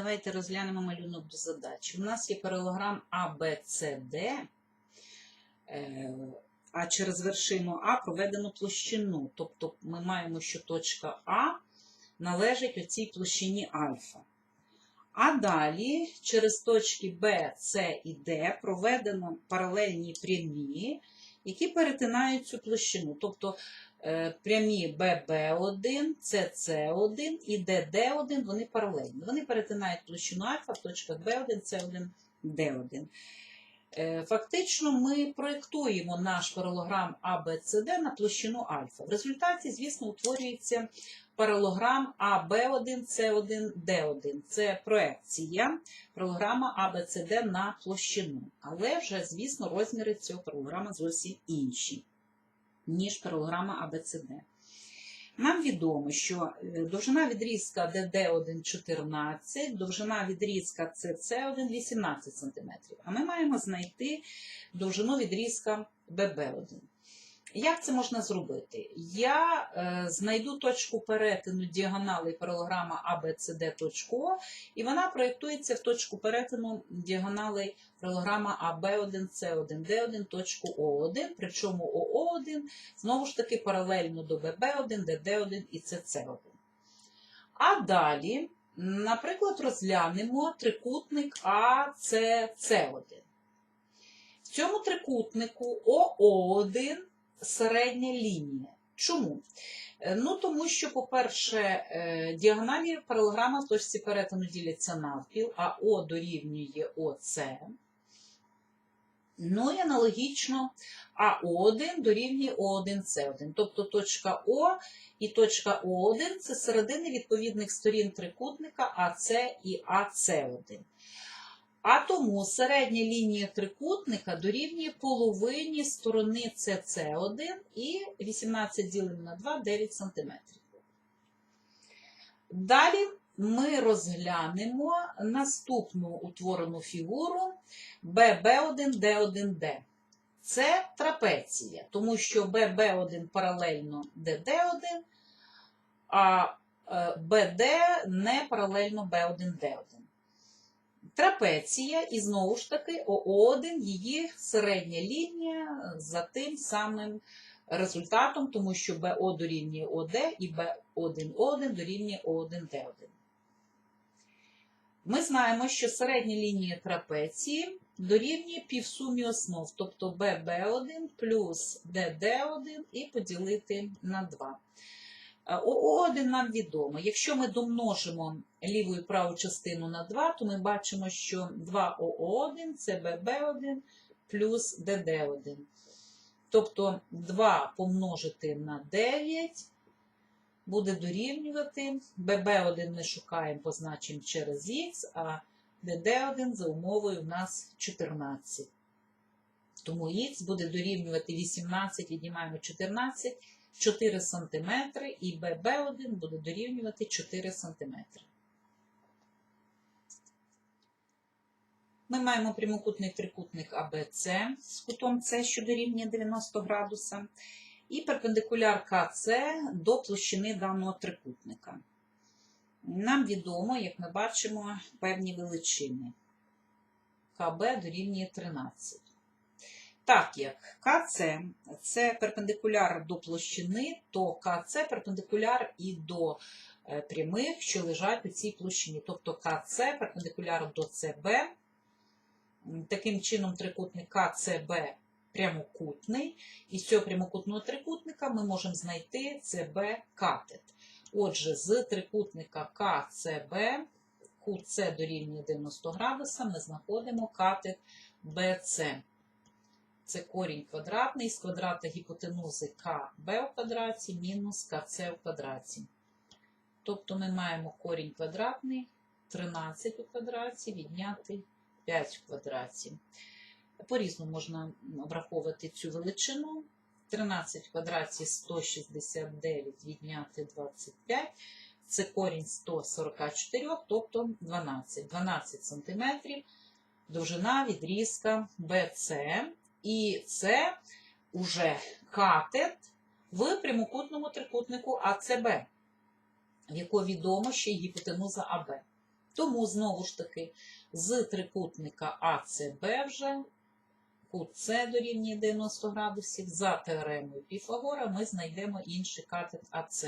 Давайте розглянемо малюнок до задачі. У нас є паралограм ABCD, е, а через вершину А проведено площину. Тобто ми маємо, що точка А належить оцій площині альфа. А далі через точки Б, С і Д проведено паралельні прямі, які перетинають цю площину. Тобто прямі ББ1, СС1 і ДД1, вони паралельні. Вони перетинають площину альфа в точках Б1, С1, Д1. Е, Фактично ми проєктуємо наш паралограм ABCD на площину альфа. В результаті, звісно, утворюється паралограм АБ1, С1, Д1. Це проекція паралограма ABCD на площину. Але вже, звісно, розміри цього паралограма зовсім інші, ніж паралограма ABCD. Нам відомо, що е, довжина відрізка ДД1 14, довжина відрізка СС1 18 см. А ми маємо знайти довжину відрізка ББ1. Як це можна зробити? Я е, знайду точку перетину діагонали паралограма ABCD точку О, і вона проєктується в точку перетину діагонали паралограма AB1, C1, D1, точку О1, причому ОО1 знову ж таки паралельно до ББ1, ДД1 і СС1. А далі, наприклад, розглянемо трикутник АЦЦ1. В цьому трикутнику ОО1 середня лінія. Чому? Е, Ну, тому що, по-перше, е, діагоналі паралограма в точці перетину діляться навпіл, а О дорівнює ОЦ. Ну і аналогічно АО1 дорівнює О1С1. Тобто точка О і точка О1 це середини відповідних сторін трикутника АС і АС1. А тому середня лінія трикутника дорівнює половині сторони СС1 і 18 ділимо на 2 9 см. Далі ми розглянемо наступну утворену фігуру ББ1Д1Д. Це трапеція, тому що ББ1 паралельно ДД1, а е, БД не паралельно Б1Д1. Трапеція, і знову ж таки, ОО1, її середня лінія за тим самим результатом, тому що БО дорівнює ОД і Б1О1 дорівнює О1Д1. Ми знаємо, що середня лінія трапеції дорівнює півсумі основ, тобто ББ1 плюс ДД1 і поділити на 2. ОО1 нам відомо. Якщо ми домножимо ліву і праву частину на 2, то ми бачимо, що 2ОО1 це ББ1 плюс ДД1. Тобто 2 помножити на 9 буде дорівнювати. ББ1 ми шукаємо, позначимо через х, а ДД1 за умовою в нас 14. Тому х буде дорівнювати 18, віднімаємо 14, 4 см, і ББ1 буде дорівнювати 4 см. Ми маємо прямокутний трикутник АБЦ з кутом С, що дорівнює 90 градуса, і перпендикуляр КЦ до площини даного трикутника. Нам відомо, як ми бачимо, певні величини. КБ дорівнює 13. Так як КЦ це перпендикуляр до площини, то КЦ перпендикуляр і до е, прямих, що лежать у цій площині. Тобто КЦ перпендикуляр до ЦБ. Таким чином, трикутник КЦБ прямокутний. І з цього прямокутного трикутника ми можемо знайти ЦБ катет. Отже, з трикутника КЦБ, С дорівнює 90 градуса, ми знаходимо катет БЦ. Це корінь квадратний з квадрата гіпотенузи КБ у квадраті мінус КЦ у квадраті. Тобто ми маємо корінь квадратний 13 у квадраті відняти 5 в квадраті. По-різному можна обраховувати цю величину. 13 в квадраті 169 відняти 25. Це корінь 144, тобто 12. 12 см довжина відрізка BC. І це уже катет в прямокутному трикутнику АЦБ, в якого відомо ще гіпотенуза АБ. Тому, знову ж таки, з трикутника АЦБ вже кут С дорівнює 90 градусів. За теоремою Піфагора ми знайдемо інший катет АЦ.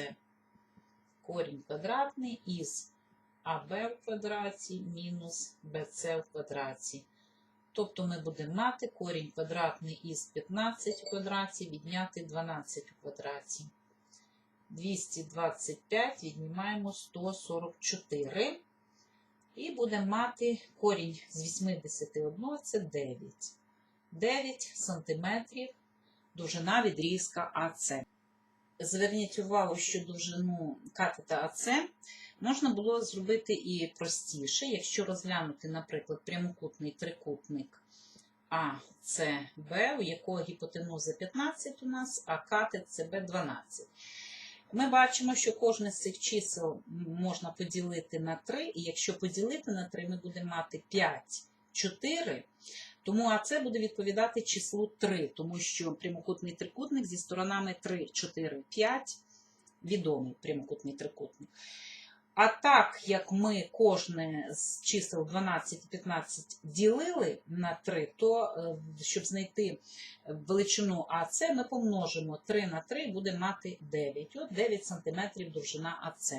Корінь квадратний із АБ в квадраті мінус БЦ в квадраті. Тобто ми будемо мати корінь квадратний із 15 в квадраті відняти 12 в квадраті. 225 віднімаємо 144. І будемо мати корінь з 81 це 9. 9 сантиметрів довжина відрізка АЦ. Зверніть увагу, що довжину катета АЦ можна було зробити і простіше, якщо розглянути, наприклад, прямокутний трикутник АЦБ, у якого гіпотенуза 15 у нас, а катет ЦБ 12. Ми бачимо, що кожне з цих чисел можна поділити на 3, і якщо поділити на 3, ми будемо мати 5, 4, тому АЦ буде відповідати числу 3, тому що прямокутний трикутник зі сторонами 3, 4, 5 відомий прямокутний трикутник. А так як ми кожне з чисел 12 і 15 ділили на 3, то е, щоб знайти величину АЦ, ми помножимо 3 на 3, буде мати 9. От 9 см довжина АЦ.